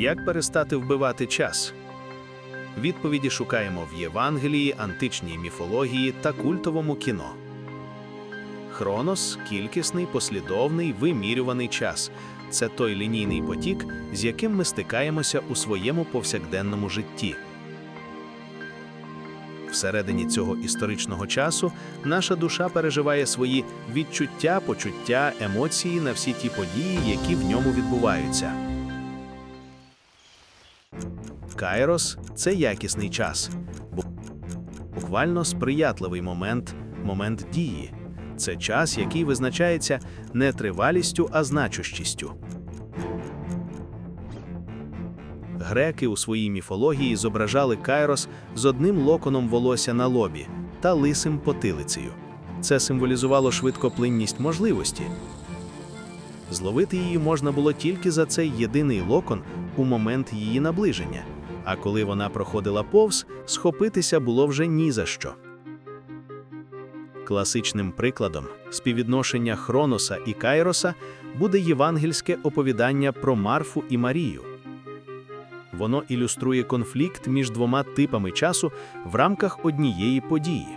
Як перестати вбивати час? Відповіді шукаємо в Євангелії, античній міфології та культовому кіно. Хронос кількісний, послідовний, вимірюваний час. Це той лінійний потік, з яким ми стикаємося у своєму повсякденному житті. Всередині цього історичного часу наша душа переживає свої відчуття, почуття, емоції на всі ті події, які в ньому відбуваються. Кайрос це якісний час, буквально сприятливий момент, момент дії. Це час, який визначається не тривалістю, а значущістю. Греки у своїй міфології зображали Кайрос з одним локоном волосся на лобі та лисим потилицею. Це символізувало швидкоплинність можливості. Зловити її можна було тільки за цей єдиний локон у момент її наближення, а коли вона проходила повз, схопитися було вже ні за що. Класичним прикладом співвідношення Хроноса і Кайроса буде євангельське оповідання про Марфу і Марію. Воно ілюструє конфлікт між двома типами часу в рамках однієї події.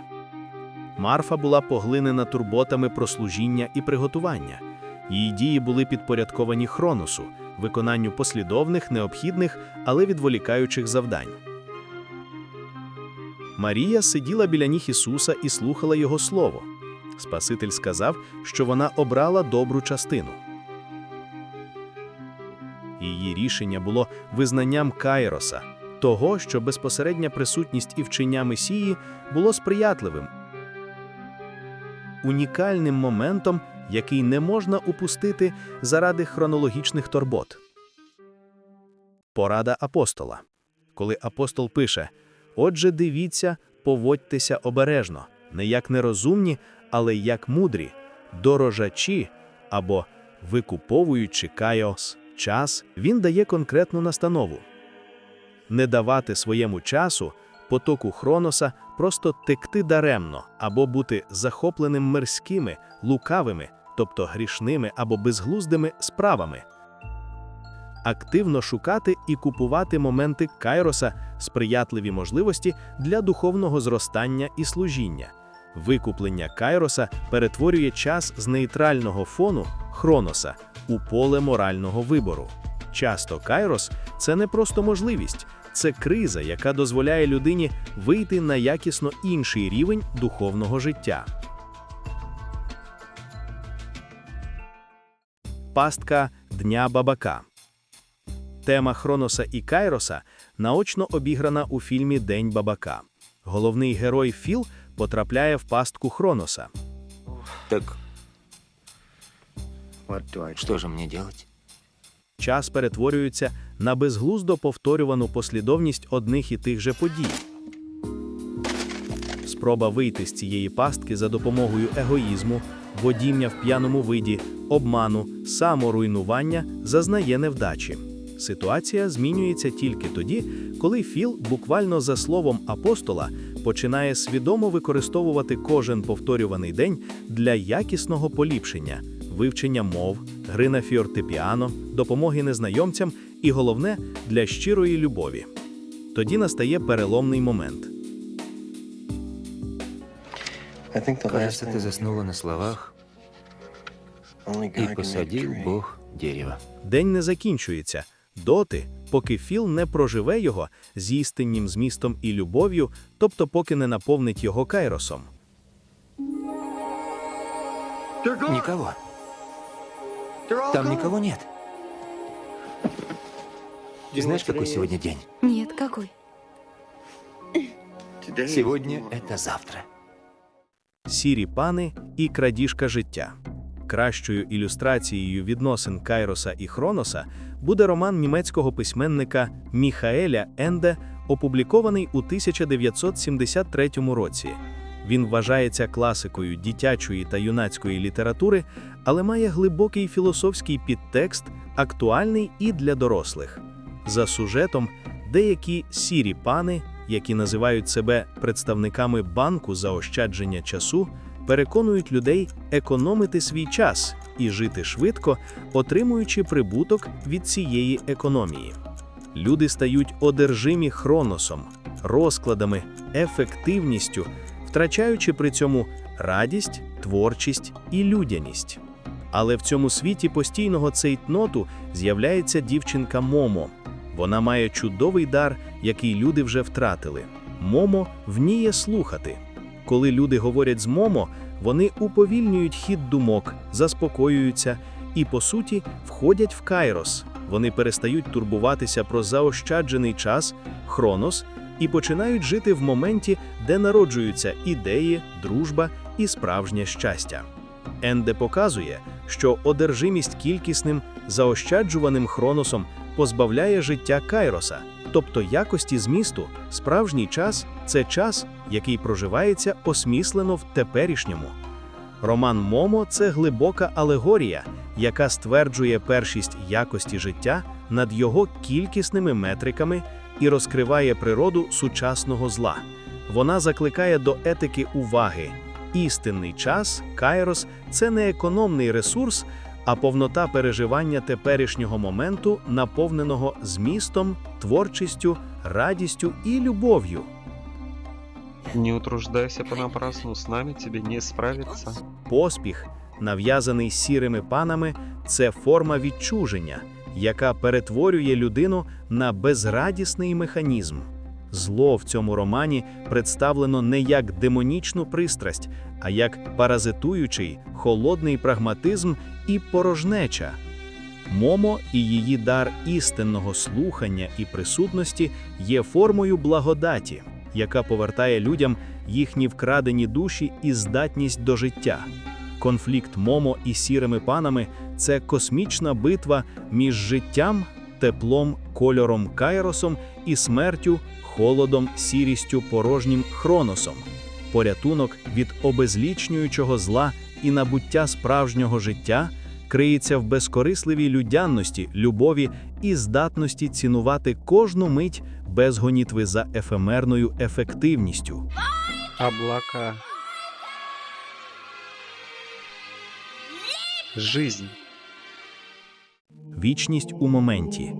Марфа була поглинена турботами про служіння і приготування. Її дії були підпорядковані Хроносу, виконанню послідовних, необхідних, але відволікаючих завдань. Марія сиділа біля ніг Ісуса і слухала Його слово. Спаситель сказав, що вона обрала добру частину. Її рішення було визнанням Кайроса, того, що безпосередня присутність і вчення Месії було сприятливим, унікальним моментом, який не можна упустити заради хронологічних турбот. Порада апостола. Коли апостол пише: Отже, дивіться, поводьтеся обережно, не як нерозумні, але як мудрі, дорожачі або викуповуючи кайос час, він дає конкретну настанову. Не давати своєму часу, потоку Хроноса, просто текти даремно або бути захопленим мирськими, лукавими, тобто грішними або безглуздими справами. Активно шукати і купувати моменти Кайроса, сприятливі можливості для духовного зростання і служіння. Викуплення Кайроса перетворює час з нейтрального фону Хроноса у поле морального вибору. Часто Кайрос це не просто можливість, це криза, яка дозволяє людині вийти на якісно інший рівень духовного життя. Пастка Дня Бабака. Тема Хроноса і Кайроса наочно обіграна у фільмі День Бабака. Головний герой Філ потрапляє в пастку Хроноса. Так что же мне делать? Час перетворюється на безглуздо повторювану послідовність одних і тих же подій. Спроба вийти з цієї пастки за допомогою егоїзму, водіння в п'яному виді, обману, саморуйнування зазнає невдачі. Ситуація змінюється тільки тоді, коли Філ, буквально за словом апостола, починає свідомо використовувати кожен повторюваний день для якісного поліпшення, вивчення мов, гри на фіортепіано, допомоги незнайомцям і головне для щирої любові. Тоді настає переломний момент. Кажется, thing заснула на словах only God «И can make посадил tree. Бог дерево». День не закінчується доти, поки Філ не проживе його з істиннім змістом і любов'ю, тобто поки не наповнить його кайросом. Никого. Там никого нет. Знаешь, какой сегодня день? Нет, какой? Сегодня это завтра. Сірі пани і крадіжка життя. Кращою ілюстрацією відносин Кайроса і Хроноса буде роман німецького письменника Міхаеля Енде, опублікований у 1973 році. Він вважається класикою дитячої та юнацької літератури, але має глибокий філософський підтекст, актуальний і для дорослих. За сюжетом, деякі сірі пани, які називають себе представниками банку заощадження часу, переконують людей економити свій час і жити швидко, отримуючи прибуток від цієї економії. Люди стають одержимі хроносом, розкладами, ефективністю, втрачаючи при цьому радість, творчість і людяність. Але в цьому світі постійного цейтноту з'являється дівчинка Момо. Вона має чудовий дар, який люди вже втратили. Момо вміє слухати. Коли люди говорять з Момо, вони уповільнюють хід думок, заспокоюються і, по суті, входять в кайрос. Вони перестають турбуватися про заощаджений час, хронос, і починають жити в моменті, де народжуються ідеї, дружба і справжнє щастя. Енде показує, що одержимість кількісним, заощаджуваним хроносом позбавляє життя кайроса, тобто якості змісту, справжній час це час, який проживається осміслено в теперішньому. Роман Момо це глибока алегорія, яка стверджує першість якості життя над його кількісними метриками і розкриває природу сучасного зла. Вона закликає до етики уваги. Істинний час, кайрос це не економний ресурс, а повнота переживання теперішнього моменту, наповненого змістом, творчістю, радістю і любов'ю. Не утруждайся понапрасну, с нами тебе не справиться. Поспіх, нав'язаний сірими панами, це форма відчуження, яка перетворює людину на безрадісний механізм. Зло в цьому романі представлено не як демонічну пристрасть, а як паразитуючий, холодний прагматизм і порожнеча. Момо і її дар істинного слухання і присутності є формою благодаті, яка повертає людям їхні вкрадені душі і здатність до життя. Конфлікт Момо і сірими панами це космічна битва між життям, теплом, кольором кайросом і смертю, холодом, сірістю, порожнім хроносом. Порятунок від обезлічнюючого зла і набуття справжнього життя криється в безкорисливій людянності, любові і здатності цінувати кожну мить без гонітви за ефемерною ефективністю. Облака. Жизнь. Вічність у моменті.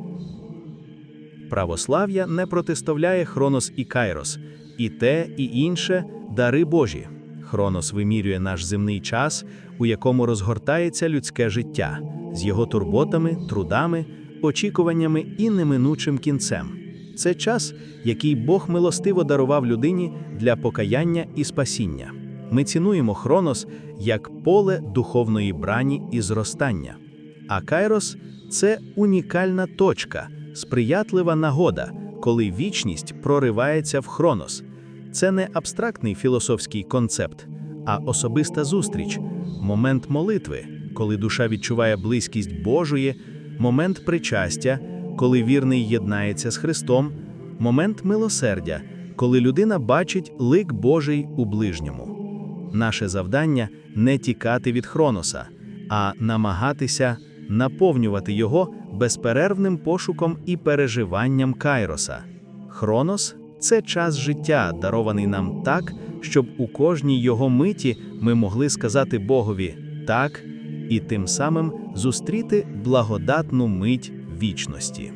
Православ'я не протиставляє Хронос і Кайрос, і те, і інше дари Божі. Хронос вимірює наш земний час, у якому розгортається людське життя з його турботами, трудами, очікуваннями і неминучим кінцем. Це час, який Бог милостиво дарував людині для покаяння і спасіння. Ми цінуємо Хронос як поле духовної брані і зростання. А Кайрос це унікальна точка, сприятлива нагода, коли вічність проривається в Хронос. Це не абстрактний філософський концепт, а особиста зустріч, момент молитви, коли душа відчуває близькість Божої, момент причастя, коли вірний єднається з Христом, момент милосердя, коли людина бачить лик Божий у ближньому. Наше завдання не тікати від Хроноса, а намагатися наповнювати його безперервним пошуком і переживанням Кайроса. Хронос це час життя, дарований нам так, щоб у кожній його миті ми могли сказати Богові так і тим самим зустріти благодатну мить вічності.